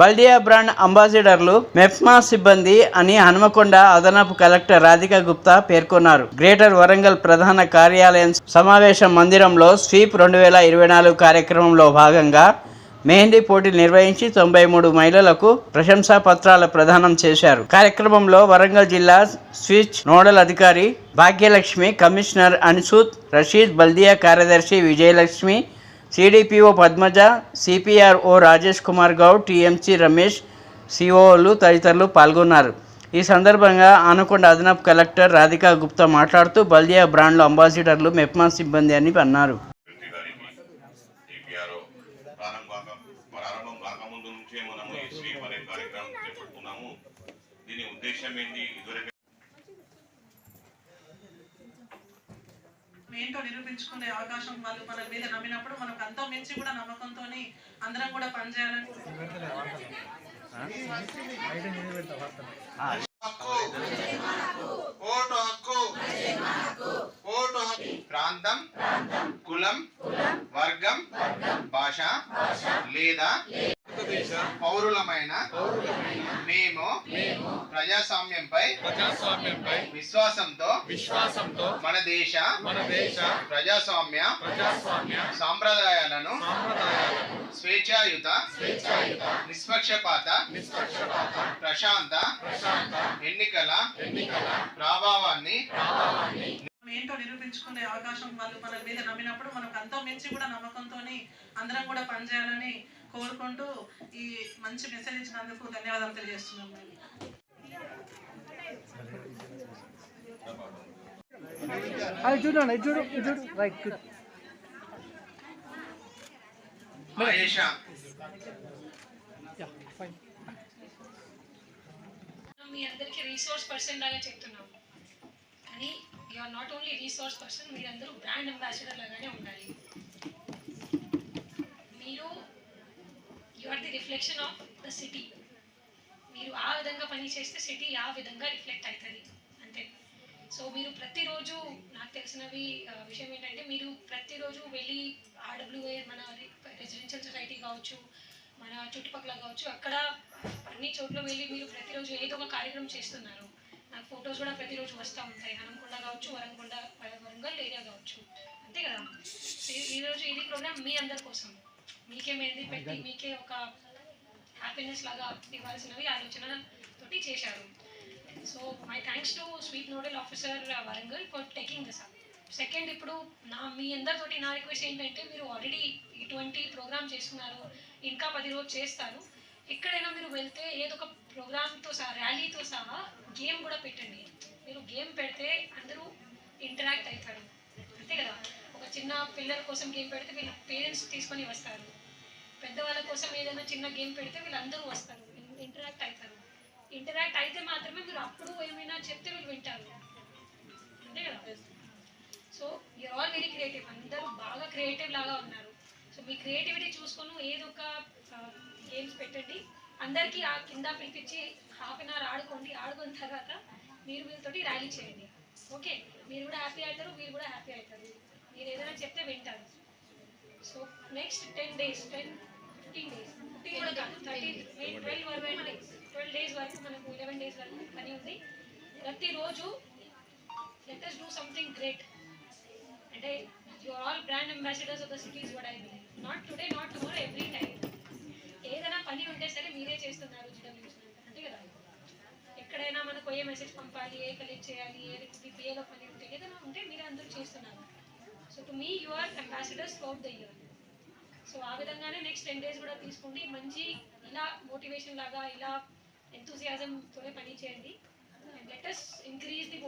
బల్డియా brand అంబాసిడర్లు MEPMA సిబ్బంది అని హనుమకొండ అదనపు కలెక్టర్ రాధికా గుప్తా పేర్కొన్నారు. గ్రేటర్ వరంగల్ ప్రధాన కార్యాలయం సమావేశ మందిరంలో స్వీప్ రెండు వేల ఇరవై నాలుగు కార్యక్రమంలో భాగంగా మెహందీ పోటీలు నిర్వహించి తొంభై మూడు మహిళలకు ప్రశంసా పత్రాల ప్రదానం చేశారు. కార్యక్రమంలో వరంగల్ జిల్లా స్విచ్ నోడల్ అధికారి భాగ్యలక్ష్మి కమిషనర్ అన్సూత్ రషీద్ బల్దియా కార్యదర్శి Vijayalakshmi CDPO Padmaja CPRO Rajesh Kumar Goud TMC Ramesh సిఓలు తదితరులు పాల్గొన్నారు. ఈ సందర్భంగా ఆనకొండ అదనపు కలెక్టర్ రాధికా గుప్తా మాట్లాడుతూ బల్దియా బ్రాండ్ల అంబాసిడర్లు మెప్మా సిబ్బంది అని అన్నారు ప్రారంభం కాక ప్రారంభం కాకముందు నుంచే మనము ఈ స్వీప్ అనే కార్యక్రమం చేపడుతున్నాము దీని ఉద్దేశం ఏంటి ఇదివరకు ఏంటో నిరూపించుకునే అవకాశం వాళ్ళు మన మీద నమ్మినప్పుడు మనకు అంతా మించి కూడా నమ్మకంతో అందరం కూడా పనిచేయాలని ప్రాంతం కులం వర్గం భాష లేదా పౌరులమైన మేము ప్రజాస్వామ్యంపై ప్రజాస్వామ్యంపై విశ్వాసంతో విశ్వాసంతో మన దేశ మన దేశ ప్రజాస్వామ్య ప్రజాస్వామ్య సాంప్రదాయాలను సాంప్రదాయాలను స్వేచ్ఛాయుత స్వేచ్ఛాయుత నిష్పక్షపాత నిష్పక్షపాత ప్రశాంత ప్రశాంత ఎన్నికల ఎన్నికల ప్రభావాన్ని ప్రభావాన్ని ఏంటో నిరూపించుకునే అవకాశం వాళ్ళు మన మీద నమ్మినప్పుడు మనకు అంతో మించి కూడా నమ్మకంతో అందరం కూడా పనిచేయాలని కోరుకుంటూ ఈ మంచి మెసేజ్ ఇచ్చినందుకు ధన్యవాదాలు తెలియజేస్తున్నాం మేము అది చూడండి ఇది చూడు ఇది చూడు. రైట్ గుడ్ మీ అందరికీ రీసోర్స్ పర్సన్ లాగా చెప్తున్నాం. కానీ you are not only resource person మీరందరూ బ్రాండ్ అంబాసిడర్ లాగానే ఉండాలి. మీరు you are the reflection of the city మీరు ఆ విధంగా పని చేస్తే సిటీ ఆ విధంగా రిఫ్లెక్ట్ అవుతుంది అంతే. సో మీరు ప్రతిరోజు నాకు తెలిసినవి విషయం ఏంటంటే మీరు ప్రతిరోజు వెళ్ళి ఆర్డబ్ల్యూఏ మన రెసిడెన్షియల్ సొసైటీ కావచ్చు మన చుట్టుపక్కల కావచ్చు అక్కడ అన్ని చోట్ల వెళ్ళి మీరు ప్రతిరోజు ఏదో ఒక కార్యక్రమం చేస్తున్నారు. నాకు ఫొటోస్ కూడా ప్రతిరోజు వస్తూ ఉంటాయి. హనంకొండ కావచ్చు వరంకొండ వరంగల్ ఏరియా కావచ్చు. అంతే కదా? ఈరోజు ఇది ప్రోగ్రామ్ మీ అందరి కోసం. మీకే మెహందీ పెట్టి మీకే ఒక హ్యాపీనెస్ లాగా ఇవ్వాల్సినవి ఆలోచన తోటి చేశారు. So my thanks to sweet nodal officer Warangal for taking this up second ఇప్పుడు నా మీ అందరితోటి నా రిక్వెస్ట్ ఏంటంటే మీరు ఆల్రెడీ ఇటువంటి ప్రోగ్రామ్ చేస్తున్నారు ఇంకా పది రోజు చేస్తారు. ఎక్కడైనా మీరు వెళ్తే ఏదో ఒక ప్రోగ్రామ్తో సహా ర్యాలీతో సహా గేమ్ కూడా పెట్టండి. చిన్న పిల్లల కోసం గేమ్ పెడితే వీళ్ళ పేరెంట్స్ తీసుకొని వస్తారు. పెద్దవాళ్ళ కోసం ఏదైనా చిన్న గేమ్ పెడితే వీళ్ళందరూ వస్తారు. ఇంటరాక్ట్ అవుతారు. ఇంటరాక్ట్ అయితే మాత్రమే మీరు అప్పుడు ఏమైనా చెప్తే వీళ్ళు వింటారు. అంతే కదా? So you're all very creative అందరూ బాగా క్రియేటివ్ లాగా ఉన్నారు. సో మీ క్రియేటివిటీ చూసుకొని ఏదో ఒక గేమ్స్ పెట్టండి. అందరికీ ఆ కింద పిలిపించి హాఫ్ అన్ అవర్ ఆడుకోండి. ఆడుకున్న తర్వాత మీరు వీళ్ళతోటి ర్యాలీ చేయండి. ఓకే మీరు కూడా హ్యాపీ అవుతారు మీరు కూడా హ్యాపీ అవుతారు. మీరు ఏదైనా చెప్తే వింటారు so next ten days ten fifteen days fifteen కూడా కాదు థర్టీన్ ట్వెల్వ్ వరకు డేస్. ట్వెల్వ్ డేస్ వరకు మనకు లెవెన్ డేస్ వరకు పని ఉంది ప్రతిరోజు లెట్ డూ సంథింగ్ గ్రేట్ అంటే you are all brand ambassadors of the cities what I not today not tomorrow every time ఏదైనా పని ఉంటే సరే మీరే చేస్తున్నారు జిడబ్ల్యూస్ అంతే కదా? ఎక్కడైనా మనకు ఏ మెసేజ్ పంపాలి ఏ కలెక్ట్ చేయాలి ఏ పిఏలో పని ఉంటే ఏదైనా ఉంటే మీరే అందరూ చేస్తున్నారు. So to me you are ambassadors throughout the year so ఆ విధంగానే నెక్స్ట్ టెన్ డేస్ కూడా తీసుకోండి మంచి ఇలా మోటివేషన్ లాగా ఇలా ఎంతూజియాజంతోనే పని చేయండి. And latest increase the